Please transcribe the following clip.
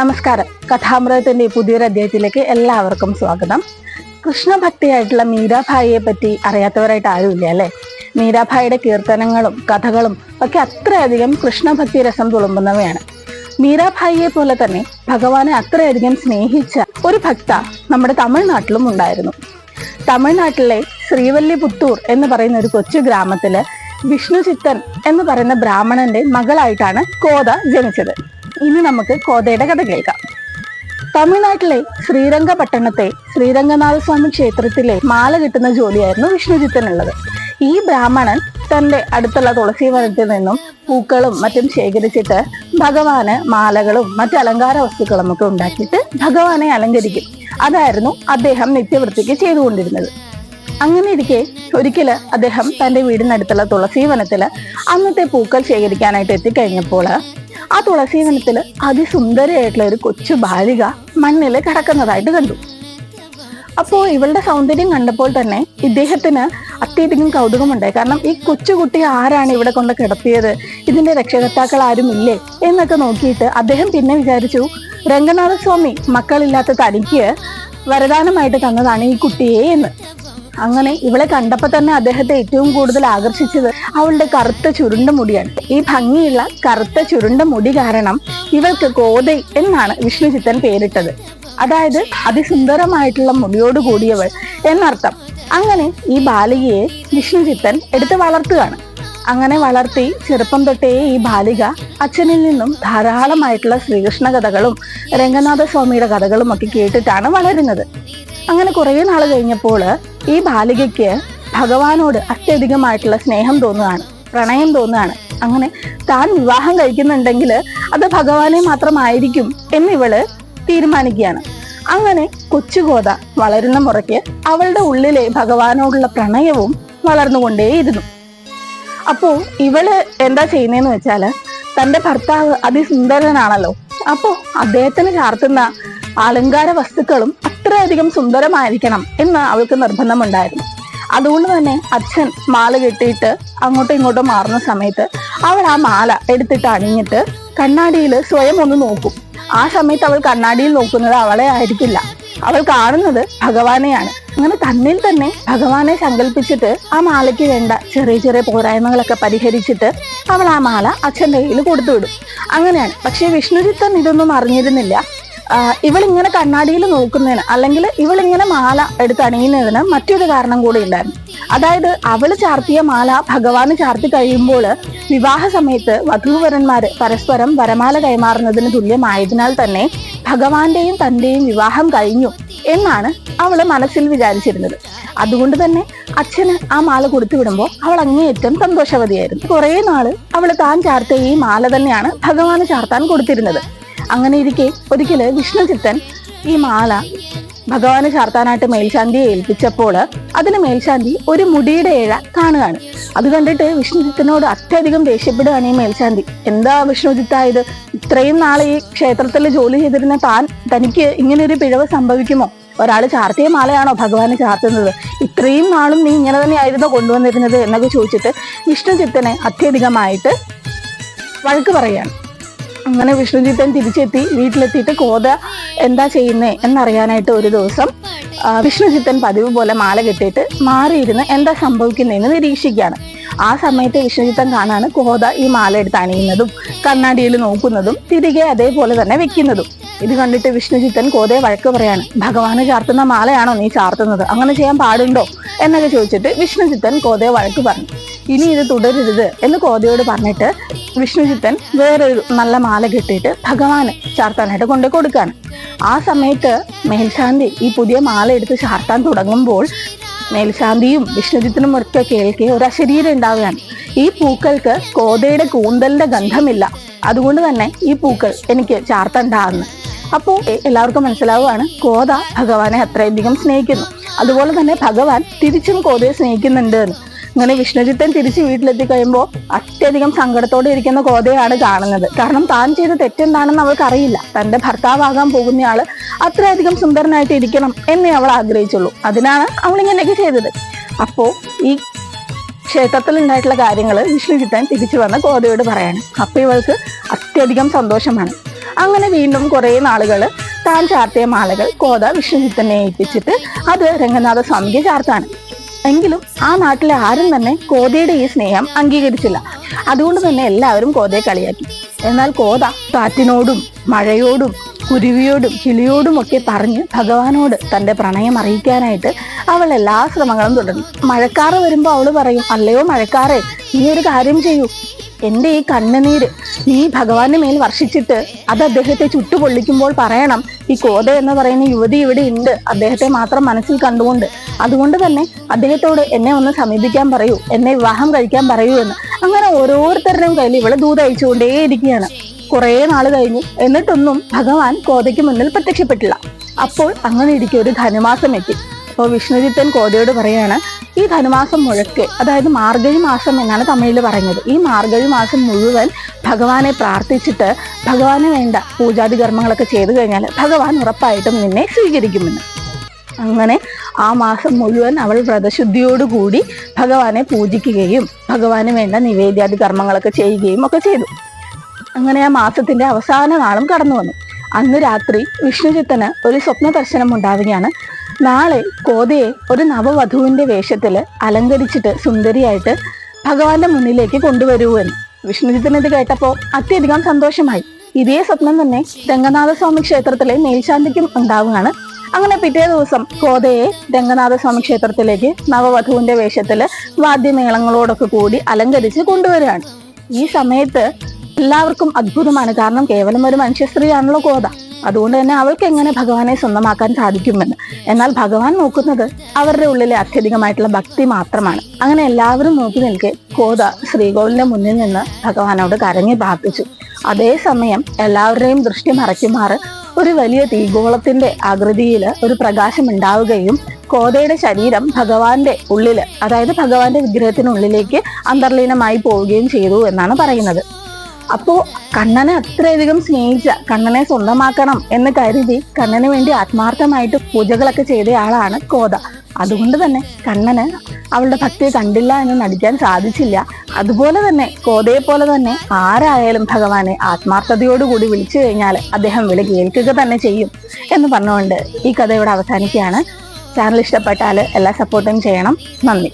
നമസ്കാരം. കഥാമൃതത്തിന്റെ പുതിയൊരു അധ്യായത്തിലേക്ക് എല്ലാവർക്കും സ്വാഗതം. കൃഷ്ണഭക്തിയായിട്ടുള്ള മീരാഭായിയെ പറ്റി അറിയാത്തവരായിട്ട് ആരുമില്ല അല്ലെ? മീരാഭായിയുടെ കീർത്തനങ്ങളും കഥകളും ഒക്കെ അത്രയധികം കൃഷ്ണഭക്തി രസം തുളുമ്പുന്നവയാണ്. മീരാഭായിയെ പോലെ തന്നെ ഭഗവാനെ അത്രയധികം സ്നേഹിച്ച ഒരു ഭക്ത നമ്മുടെ തമിഴ്നാട്ടിലും ഉണ്ടായിരുന്നു. തമിഴ്നാട്ടിലെ ശ്രീവല്ലിപുത്തൂർ എന്ന് പറയുന്ന ഒരു കൊച്ചു ഗ്രാമത്തിൽ വിഷ്ണു ചിത്തൻ എന്ന് പറയുന്ന ബ്രാഹ്മണന്റെ മകളായിട്ടാണ് കോത ജനിച്ചത്. ഇനി നമുക്ക് കോതയുടെ കഥ കേൾക്കാം. തമിഴ്നാട്ടിലെ ശ്രീരംഗപട്ടണത്തെ ശ്രീരംഗനാഥ സ്വാമി ക്ഷേത്രത്തിലെ മാല കിട്ടുന്ന ജോലിയായിരുന്നു വിഷ്ണുജിത്തനുള്ളത് ഈ ബ്രാഹ്മണൻ തന്റെ അടുത്തുള്ള തുളസി വനത്തിൽ നിന്നും പൂക്കളും മറ്റും ശേഖരിച്ചിട്ട് ഭഗവാന് മാലകളും മറ്റ് അലങ്കാര വസ്തുക്കളും ഒക്കെ ഉണ്ടാക്കിയിട്ട് ഭഗവാനെ അലങ്കരിക്കും. അതായിരുന്നു അദ്ദേഹം നിത്യവൃത്തിക്ക് ചെയ്തുകൊണ്ടിരുന്നത്. അങ്ങനെ ഇരിക്കെ ഒരിക്കൽ അദ്ദേഹം തന്റെ വീടിനടുത്തുള്ള തുളസി വനത്തിൽ അന്നത്തെ പൂക്കൾ ശേഖരിക്കാനായിട്ട് എത്തിക്കഴിഞ്ഞപ്പോൾ ആ തുളസി വനത്തിൽ അതിസുന്ദരിയായിട്ടുള്ള ഒരു കൊച്ചു ബാലിക മണ്ണിൽ കിടക്കുന്നതായിട്ട് കണ്ടു. അപ്പോൾ ഇവളുടെ സൗന്ദര്യം കണ്ടപ്പോൾ തന്നെ ഇദ്ദേഹത്തിന് അത്യധികം കൗതുകമുണ്ടായി. കാരണം ഈ കൊച്ചുകുട്ടി ആരാണ് ഇവിടെ കൊണ്ട് കിടത്തിയത്? ഇതിന്റെ രക്ഷകർത്താക്കൾ ആരുമില്ലേ? എന്നൊക്കെ നോക്കിയിട്ട് അദ്ദേഹം പിന്നെ വിചാരിച്ചു രംഗനാഥസ്വാമി മക്കളില്ലാത്ത തനിക്ക് വരദാനമായിട്ട് തന്നതാണ് ഈ കുട്ടിയെ എന്ന്. അങ്ങനെ ഇവളെ കണ്ടപ്പോൾ തന്നെ അദ്ദേഹത്തെ ഏറ്റവും കൂടുതൽ ആകർഷിച്ചത് അവളുടെ കറുത്ത ചുരുണ്ട മുടിയാണ്. ഈ ഭംഗിയുള്ള കറുത്ത ചുരുണ്ട മുടി കാരണം ഇവൾക്ക് കോതൈ എന്നാണ് വിഷ്ണുചിത്തൻ പേരിട്ടത്. അതായത് അതിസുന്ദരമായിട്ടുള്ള മുടിയോട് കൂടിയവൾ എന്നർത്ഥം. അങ്ങനെ ഈ ബാലികയെ വിഷ്ണുചിത്തൻ എടുത്ത് വളർത്തുകയാണ്. അങ്ങനെ വളർത്തി ചെറുപ്പം തൊട്ടേ ഈ ബാലിക അച്ഛനിൽ നിന്നും ധാരാളമായിട്ടുള്ള ശ്രീകൃഷ്ണ കഥകളും രംഗനാഥ സ്വാമിയുടെ കഥകളും ഒക്കെ കേട്ടിട്ടാണ് വളരുന്നത്. അങ്ങനെ കുറേ നാൾ കഴിഞ്ഞപ്പോൾ ഈ ബാലികയ്ക്ക് ഭഗവാനോട് അത്യധികമായിട്ടുള്ള സ്നേഹം തോന്നുകയാണ് പ്രണയം തോന്നുകയാണ്. അങ്ങനെ താൻ വിവാഹം കഴിക്കുന്നുണ്ടെങ്കിൽ അത് ഭഗവാനെ മാത്രമായിരിക്കും എന്നിവൾ തീരുമാനിക്കുകയാണ്. അങ്ങനെ കൊച്ചുകോത വളരുന്ന മുറയ്ക്ക് അവളുടെ ഉള്ളിലെ ഭഗവാനോടുള്ള പ്രണയവും വളർന്നുകൊണ്ടേയിരുന്നു. അപ്പോൾ ഇവൾ എന്താ ചെയ്യുന്നതെന്ന് വെച്ചാൽ തന്റെ ഭർത്താവ് അതിസുന്ദരനാണല്ലോ. അപ്പോൾ അദ്ദേഹത്തിന് ചാർത്തുന്ന അലങ്കാര വസ്തുക്കളും അത്രയധികം സുന്ദരമായിരിക്കണം എന്ന് അവൾക്ക് നിർബന്ധമുണ്ടായിരുന്നു. അതുകൊണ്ട് തന്നെ അച്ഛൻ മാല കെട്ടിയിട്ട് അങ്ങോട്ടും ഇങ്ങോട്ടും മാറുന്ന സമയത്ത് അവൾ ആ മാല എടുത്തിട്ട് അണിഞ്ഞിട്ട് കണ്ണാടിയിൽ സ്വയം ഒന്ന് നോക്കും. ആ സമയത്ത് അവൾ കണ്ണാടിയിൽ നോക്കുന്നത് അവളെ ആയിരിക്കില്ല. അവൾ കാണുന്നത് ഭഗവാനെയാണ്. അങ്ങനെ തന്നിൽ തന്നെ ഭഗവാനെ സങ്കല്പിച്ചിട്ട് ആ മാലയ്ക്ക് വേണ്ട ചെറിയ ചെറിയ പോരായ്മകളൊക്കെ പരിഹരിച്ചിട്ട് അവൾ ആ മാല അച്ഛന്റെ കയ്യിൽ കൊടുത്തുവിടും അങ്ങനെയാണ്. പക്ഷേ വിഷ്ണുചിത്തൻ ഇതൊന്നും അറിഞ്ഞിരുന്നില്ല. ഇവളിങ്ങനെ കണ്ണാടിയിൽ നോക്കുന്നതിന് അല്ലെങ്കിൽ ഇവളിങ്ങനെ മാല എടുത്ത് അണിയുന്നതിന് മറ്റൊരു കാരണം കൂടി ഉണ്ടായിരുന്നു. അതായത് അവൾ ചാർത്തിയ മാല ഭഗവാന് ചാർത്തി കഴിയുമ്പോൾ വിവാഹ സമയത്ത് വധൂവരന്മാര് പരസ്പരം വരമാല കൈമാറുന്നതിന് തുല്യമായതിനാൽ തന്നെ ഭഗവാന്റെയും തന്റെയും വിവാഹം കഴിഞ്ഞു എന്നാണ് അവൾ മനസ്സിൽ വിചാരിച്ചിരുന്നത്. അതുകൊണ്ട് തന്നെ അച്ഛന് ആ മാല കൊടുത്തു വിടുമ്പോൾ അവൾ അങ്ങേയറ്റം സന്തോഷവതിയായിരുന്നു. കുറേ നാൾ അവൾ താൻ ചാർത്തിയ ഈ മാല തന്നെയാണ് ഭഗവാന് ചാർത്താൻ കൊടുത്തിരുന്നത്. അങ്ങനെ ഇരിക്കെ ഒരിക്കൽ വിഷ്ണുചിത്തൻ ഈ മാല ഭഗവാന് ചാർത്താനായിട്ട് മേൽശാന്തിയെ ഏൽപ്പിച്ചപ്പോൾ അതിന് മേൽശാന്തി ഒരു മുടിയുടെ ഇഴ കാണുകയാണ്. അത് കണ്ടിട്ട് വിഷ്ണുചിത്തനോട് അത്യധികം ദേഷ്യപ്പെടുകയാണ് ഈ മേൽശാന്തി. എന്താ വിഷ്ണുചിത്തായത് ഇത്രയും നാളെ ഈ ക്ഷേത്രത്തിൽ ജോലി ചെയ്തിരുന്ന താൻ തനിക്ക് ഇങ്ങനെ ഒരു പിഴവ് സംഭവിക്കുമോ? ഒരാൾ ചാർത്തിയ മാലയാണോ ഭഗവാന് ചാർത്തുന്നത്? ഇത്രയും നാളും നീ ഇങ്ങനെ തന്നെയായിരുന്നോ കൊണ്ടുവന്നിരുന്നത് എന്നൊക്കെ ചോദിച്ചിട്ട് വിഷ്ണുചിത്തനെ അത്യധികമായിട്ട് വഴക്ക് പറയാണ് അങ്ങനെ വിഷ്ണുജിത്തൻ തിരിച്ചെത്തി. വീട്ടിലെത്തിയിട്ട് കോത എന്താ ചെയ്യുന്നേ എന്നറിയാനായിട്ട് ഒരു ദിവസം വിഷ്ണുജിത്തൻ പതിവ് പോലെ മാല കെട്ടിയിട്ട് മാറിയിരുന്ന് എന്താ സംഭവിക്കുന്നതെന്ന് നിരീക്ഷിക്കുകയാണ്. ആ സമയത്ത് വിഷ്ണുജിത്തൻ കാണാണ് കോത ഈ മാല എടുത്ത് അണിയുന്നതും കണ്ണാടിയിൽ നോക്കുന്നതും തിരികെ അതേപോലെ തന്നെ വെക്കുന്നതും. ഇത് കണ്ടിട്ട് വിഷ്ണുജിത്തൻ കോതയെ വഴക്ക് പറയാണ് ഭഗവാന് ചാർത്തുന്ന മാലയാണോ നീ ചാർത്തുന്നത്? അങ്ങനെ ചെയ്യാൻ പാടുണ്ടോ? എന്നൊക്കെ ചോദിച്ചിട്ട് വിഷ്ണുജിത്തൻ കോതയെ വഴക്ക് പറഞ്ഞു. ഇനി ഇത് തുടരരുത് എന്ന് കോതയോട് പറഞ്ഞിട്ട് വിഷ്ണുജിത്തൻ വേറൊരു നല്ല മാല കെട്ടിയിട്ട് ഭഗവാന് ചാർത്താനായിട്ട് കൊണ്ടു കൊടുക്കാണ്. ആ സമയത്ത് മേൽശാന്തി ഈ പുതിയ മാല എടുത്ത് ചാർത്താൻ തുടങ്ങുമ്പോൾ മേൽശാന്തിയും വിഷ്ണുജിത്തിനും ഒക്കെ കേൾക്കെ ഒരു അശരീരം ഉണ്ടാവുകയാണ്. ഈ പൂക്കൾക്ക് കോതയുടെ കൂന്തലിന്റെ ഗന്ധമില്ല. അതുകൊണ്ട് തന്നെ ഈ പൂക്കൾ എനിക്ക് ചാർത്തണ്ടാകുന്നു അപ്പോൾ എല്ലാവർക്കും മനസ്സിലാവുകയാണ് കോത ഭഗവാനെ അത്രയധികം സ്നേഹിക്കുന്നു. അതുപോലെ തന്നെ ഭഗവാൻ തിരിച്ചും കോതയെ സ്നേഹിക്കുന്നുണ്ട് എന്ന്. അങ്ങനെ വിഷ്ണുജിത്തൻ തിരിച്ച് വീട്ടിലെത്തി കഴിയുമ്പോൾ അത്യധികം സങ്കടത്തോടെ ഇരിക്കുന്ന കോതയാണ് കാണുന്നത്. കാരണം താൻ ചെയ്ത തെറ്റെന്താണെന്ന് അവൾക്ക് അറിയില്ല തന്റെ ഭർത്താവാകാൻ പോകുന്നയാൾ അത്രയധികം സുന്ദരനായിട്ട് ഇരിക്കണം എന്നേ അവൾ ആഗ്രഹിച്ചുള്ളൂ. അതിനാണ് അവൾ ഇങ്ങനെയൊക്കെ ചെയ്തത്. അപ്പോൾ ഈ ക്ഷേത്രത്തിൽ ഉണ്ടായിട്ടുള്ള കാര്യങ്ങൾ വിഷ്ണുജിത്തൻ തിരിച്ചു വന്ന കോതയോട് പറയാണ്. അപ്പോൾ ഇവൾക്ക് അത്യധികം സന്തോഷമാണ്. അങ്ങനെ വീണ്ടും കുറേ നാളുകൾ താൻ ചാർത്തിയ മാലകൾ കോത വിഷ്ണുജിത്തനെ ഏൽപ്പിച്ചിട്ട് അത് രംഗനാഥ സ്വാമിക്ക് ചാർത്താണ്. എങ്കിലും ആ നാട്ടിലെ ആരും തന്നെ കോതയുടെ ഈ സ്നേഹം അംഗീകരിച്ചില്ല. അതുകൊണ്ട് തന്നെ എല്ലാവരും കോതയെ കളിയാക്കി. എന്നാൽ കോത കാറ്റിനോടും മഴയോടും കുരുവിയോടും കിളിയോടും ഒക്കെ പറഞ്ഞ് ഭഗവാനോട് തന്റെ പ്രണയം അറിയിക്കാനായിട്ട് അവൾ എല്ലാ ശ്രമങ്ങളും തുടർന്നു. മഴക്കാറ് വരുമ്പോൾ അവൾ പറയും അല്ലയോ മഴക്കാറെ നീ ഒരു കാര്യം ചെയ്യൂ. എന്റെ ഈ കണ്ണുനീര് നീ ഭഗവാന്റെ മേൽ വർഷിച്ചിട്ട് അത് അദ്ദേഹത്തെ ചുട്ടുപൊള്ളിക്കുമ്പോൾ പറയണം. ഈ കോത എന്ന് പറയുന്ന യുവതി ഇവിടെ ഉണ്ട്. അദ്ദേഹത്തെ മാത്രം മനസ്സിൽ കണ്ടുകൊണ്ട്. അതുകൊണ്ട് തന്നെ അദ്ദേഹത്തോട് എന്നെ ഒന്ന് സമീപിക്കാൻ പറയൂ. എന്നെ വിവാഹം കഴിക്കാൻ പറയൂ എന്ന്. അങ്ങനെ ഓരോരുത്തരുടെയും കയ്യിൽ ഇവളെ ദൂത് അയച്ചുകൊണ്ടേയിരിക്കുകയാണ് കുറേ നാൾ കഴിഞ്ഞു എന്നിട്ടൊന്നും ഭഗവാൻ കോതയ്ക്ക് മുന്നിൽ പ്രത്യക്ഷപ്പെട്ടില്ല. അപ്പോൾ അങ്ങനെ ഇരിക്കെ ഒരു ധനുമാസം എത്തി അപ്പോൾ വിഷ്ണുജിത്തൻ കോതയോട് പറയാണ് ഈ ധനുമാസം മുഴക്കെ അതായത് മാർഗഴി മാസം എന്നാണ് തമിഴിൽ പറയുന്നത്. ഈ മാർഗഴി മാസം മുഴുവൻ ഭഗവാനെ പ്രാർത്ഥിച്ചിട്ട് ഭഗവാന് വേണ്ട പൂജാതി കർമ്മങ്ങളൊക്കെ ചെയ്തു കഴിഞ്ഞാൽ ഭഗവാൻ ഉറപ്പായിട്ടും നിന്നെ സ്വീകരിക്കുമെന്ന്. അങ്ങനെ ആ മാസം മുഴുവൻ അവൾ വ്രതശുദ്ധിയോടുകൂടി ഭഗവാനെ പൂജിക്കുകയും ഭഗവാന് വേണ്ട നിവേദ്യാദി കർമ്മങ്ങളൊക്കെ ചെയ്യുകയും ഒക്കെ ചെയ്തു. അങ്ങനെ ആ മാസത്തിന്റെ അവസാന നാളും കടന്നു വന്നു. അന്ന് രാത്രി വിഷ്ണുചിത്തന് ഒരു സ്വപ്ന ദർശനം ഉണ്ടാവുകയാണ്. നാളെ കോതയെ ഒരു നവവധുവിന്റെ വേഷത്തിൽ അലങ്കരിച്ചിട്ട് സുന്ദരിയായിട്ട് ഭഗവാന്റെ മുന്നിലേക്ക് കൊണ്ടുവരൂ എന്ന്. വിഷ്ണുചിത്തൻ ഇത് കേട്ടപ്പോൾ അത്യധികം സന്തോഷമായി. ഇതേ സ്വപ്നം തന്നെ രംഗനാഥസ്വാമി ക്ഷേത്രത്തിലെ മേൽശാന്തിക്കും ഉണ്ടാവുകയാണ്. അങ്ങനെ പിറ്റേ ദിവസം കോതയെ രംഗനാഥസ്വാമി ക്ഷേത്രത്തിലേക്ക് നവവധുവിന്റെ വേഷത്തിൽ വാദ്യമേളങ്ങളോടൊക്കെ കൂടി അലങ്കരിച്ച് കൊണ്ടുവരികയാണ്. ഈ സമയത്ത് എല്ലാവർക്കും അത്ഭുതമാണ്. കാരണം കേവലം ഒരു മനുഷ്യ സ്ത്രീയാണല്ലോ കോത. അതുകൊണ്ട് തന്നെ അവൾക്ക് എങ്ങനെ ഭഗവാനെ സ്വന്തമാക്കാൻ സാധിക്കുമെന്ന്. എന്നാൽ ഭഗവാൻ നോക്കുന്നത് അവരുടെ ഉള്ളിലെ അത്യധികമായിട്ടുള്ള ഭക്തി മാത്രമാണ്. അങ്ങനെ എല്ലാവരും നോക്കി നിൽക്കെ കോത ശ്രീകോവിലിന്റെ മുന്നിൽ നിന്ന് ഭഗവാനോട് കരഞ്ഞു പ്രാർത്ഥിച്ചു. അതേസമയം എല്ലാവരുടെയും ദൃഷ്ടി മറയ്ക്കുമാറ് ഒരു വലിയ തീഗോളത്തിന്റെ ആകൃതിയിൽ ഒരു പ്രകാശം ഉണ്ടാവുകയും കോതയുടെ ശരീരം ഭഗവാന്റെ ഉള്ളിൽ അതായത് ഭഗവാന്റെ വിഗ്രഹത്തിനുള്ളിലേക്ക് അന്തർലീനമായി പോവുകയും ചെയ്തു എന്നാണ് പറയുന്നത്. അപ്പോ കണ്ണനെ അത്രയധികം സ്നേഹിച്ച കണ്ണനെ സ്വന്തമാക്കണം എന്ന് കരുതി കണ്ണന് വേണ്ടി ആത്മാർത്ഥമായിട്ട് പൂജകളൊക്കെ ചെയ്ത ആളാണ് കോത. അതുകൊണ്ട് തന്നെ കണ്ണന് അവളുടെ ഭക്തിയെ കണ്ടില്ല എന്ന് നടിക്കാൻ സാധിച്ചില്ല. അതുപോലെ തന്നെ കോതയെ പോലെ തന്നെ ആരായാലും ഭഗവാനെ ആത്മാർത്ഥതയോടുകൂടി വിളിച്ചു കഴിഞ്ഞാൽ അദ്ദേഹം വിളി കേൾക്കുക തന്നെ ചെയ്യും എന്ന് പറഞ്ഞുകൊണ്ട് ഈ കഥ അവസാനിക്കുകയാണ്. ചാനൽ ഇഷ്ടപ്പെട്ടാൽ എല്ലാ സപ്പോർട്ടും ചെയ്യണം. നന്ദി.